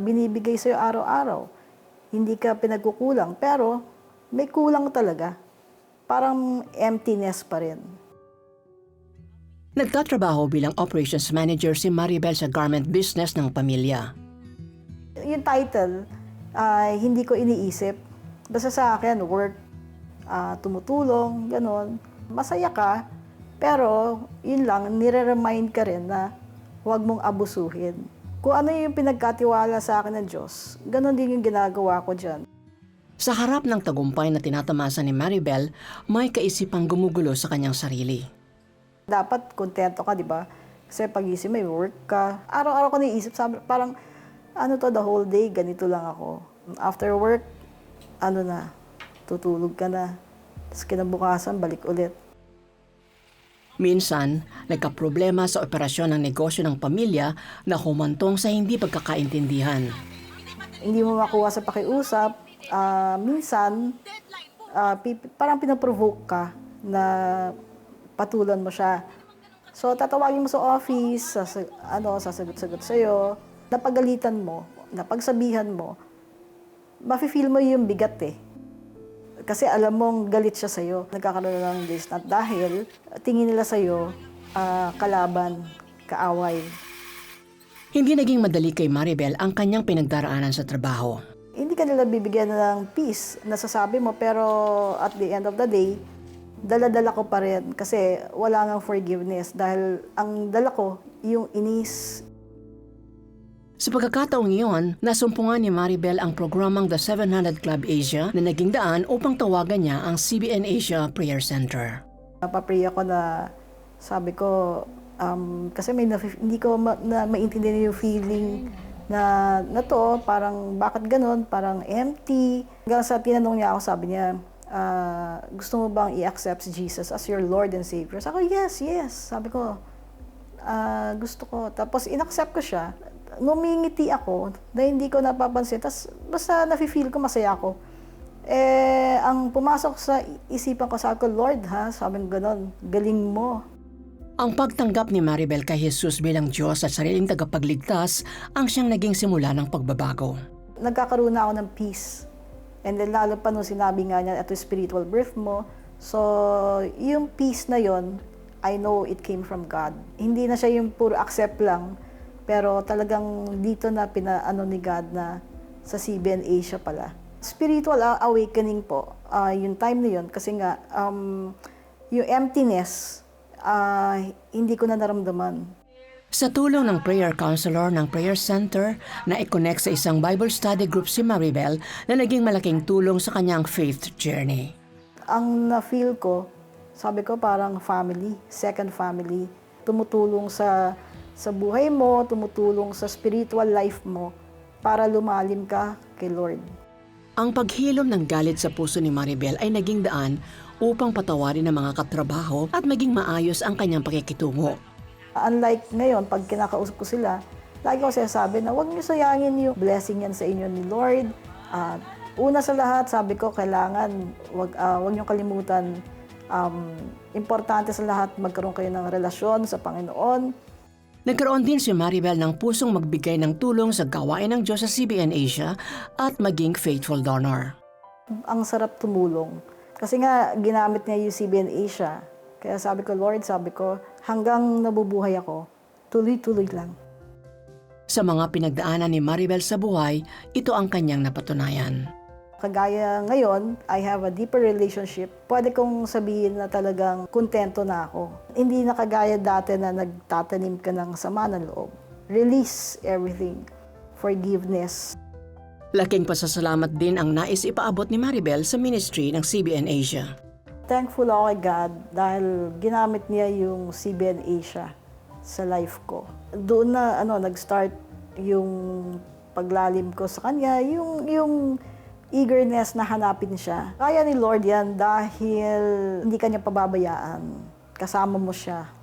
Binibigay sa'yo araw-araw. Hindi ka pinagkukulang, pero may kulang talaga. Parang emptiness pa rin. Nagtatrabaho bilang operations manager si Maribel sa garment business ng pamilya. Yung title, ay hindi ko iniisip. Basta sa akin, work, ah, tumutulong, ganon. Masaya ka, pero yun lang, nire-remind ka rin na huwag mong abusuhin. Kung ano yung pinagkatiwala sa akin ng Diyos, ganon din yung ginagawa ko dyan. Sa harap ng tagumpay na tinatamasa ni Maribel, may kaisipang gumugulo sa kanyang sarili. Dapat kontento ka, di ba? Kasi pag-isip may work ka. Araw-araw ko naisip, sabi, parang ano to, the whole day, ganito lang ako. After work, ano na, tutulog ka na. Tapos kinabukasan, balik ulit. Minsan, nagkaproblema sa operasyon ng negosyo ng pamilya na humantong sa hindi pagkakaintindihan. Hindi mo makuha sa pakiusap. ah, minsan, pi- parang pinaprovoke ka na patulan mo siya. So, tatawagin mo sa office, sa, ano, sasagot-sagot sa'yo. Napagalitan mo, napagsabihan mo, mafe-feel mo yung bigat eh. Kasi alam mong galit siya sa'yo. Nagkakaroon ng not dahil tingin nila sa'yo ah, kalaban, kaaway. Hindi naging madali kay Maribel ang kanyang pinagdaraanan sa trabaho. Hindi ka nila bibigyan ng peace, nasasabi mo, pero at the end of the day, dala-dala ko pa rin kasi wala nga forgiveness dahil ang dala ko, yung inis, Sa pagkakataong iyon, nasumpungan ni Maribel ang programang The 700 Club Asia na naging daan upang tawagan niya ang CBN Asia Prayer Center. napapray ako na sabi ko, um, kasi may nafi- hindi ko ma- na maintindihan yung feeling na, na to, parang bakit ganun, parang empty. Hanggang sa tinanong niya ako, sabi niya, "Ah, gusto mo bang i-accept si Jesus as your Lord and Savior? Sabi ko, yes, yes. Sabi ko, "Ah, gusto ko. Tapos in-accept ko siya. Ngumingiti ako na hindi ko napapansin. Tapos basta nafe-feel ko masaya ako. Eh, ang pumasok sa isipan ko, sabi ko, Lord ha, sabi ko ganon, galing mo. Ang pagtanggap ni Maribel kay Jesus bilang Diyos at sariling tagapagligtas ang siyang naging simula ng pagbabago. Nagkakaroon na ako ng peace. And then lalo pa nung sinabi nga niya, ito spiritual birth mo. So, yung peace na yon I know it came from God. Hindi na siya yung puro accept lang, pero talagang dito na pinaano ni God na sa CBN Asia pala. Spiritual awakening po, ah, yung time na yun, kasi nga, um, yung emptiness, ah, hindi ko na naramdaman. Sa tulong ng prayer counselor ng prayer center na i-connect sa isang Bible study group si Maribel na naging malaking tulong sa kanyang faith journey. ang na-feel ko, sabi ko parang family, second family. Tumutulong sa sa buhay mo, tumutulong sa spiritual life mo para lumalim ka kay Lord. Ang paghilom ng galit sa puso ni Maribel ay naging daan upang patawarin ang mga katrabaho at maging maayos ang kanyang pakikitungo. Unlike ngayon, pag kinakausap ko sila, lagi ko sinasabi na huwag niyo sayangin yung blessing yan sa inyo ni Lord. At una sa lahat, sabi ko, kailangan wag, ah, wag niyo kalimutan, um, importante sa lahat magkaroon kayo ng relasyon sa Panginoon. Nagkaroon din si Maribel ng pusong magbigay ng tulong sa gawain ng Diyos sa CBN Asia at maging faithful donor. ang sarap tumulong. Kasi nga, ginamit niya yung CBN Asia. Kaya sabi ko, Lord, sabi ko, hanggang nabubuhay ako, tuloy-tuloy lang. Sa mga pinagdaanan ni Maribel sa buhay, ito ang kanyang napatunayan. Kagaya ngayon, I have a deeper relationship. Pwede kong sabihin na talagang kontento na ako. Hindi na kagaya dati na nagtatanim ka ng sama ng loob. Release everything. Forgiveness. Laking pasasalamat din ang nais ipaabot ni Maribel sa ministry ng CBN Asia. Thankful ako kay God dahil ginamit niya yung CBN Asia sa life ko. Doon na ano nag-start yung paglalim ko sa kanya, yung yung eagerness na hanapin siya. Kaya ni Lord yan dahil hindi kanya pababayaan. Kasama mo siya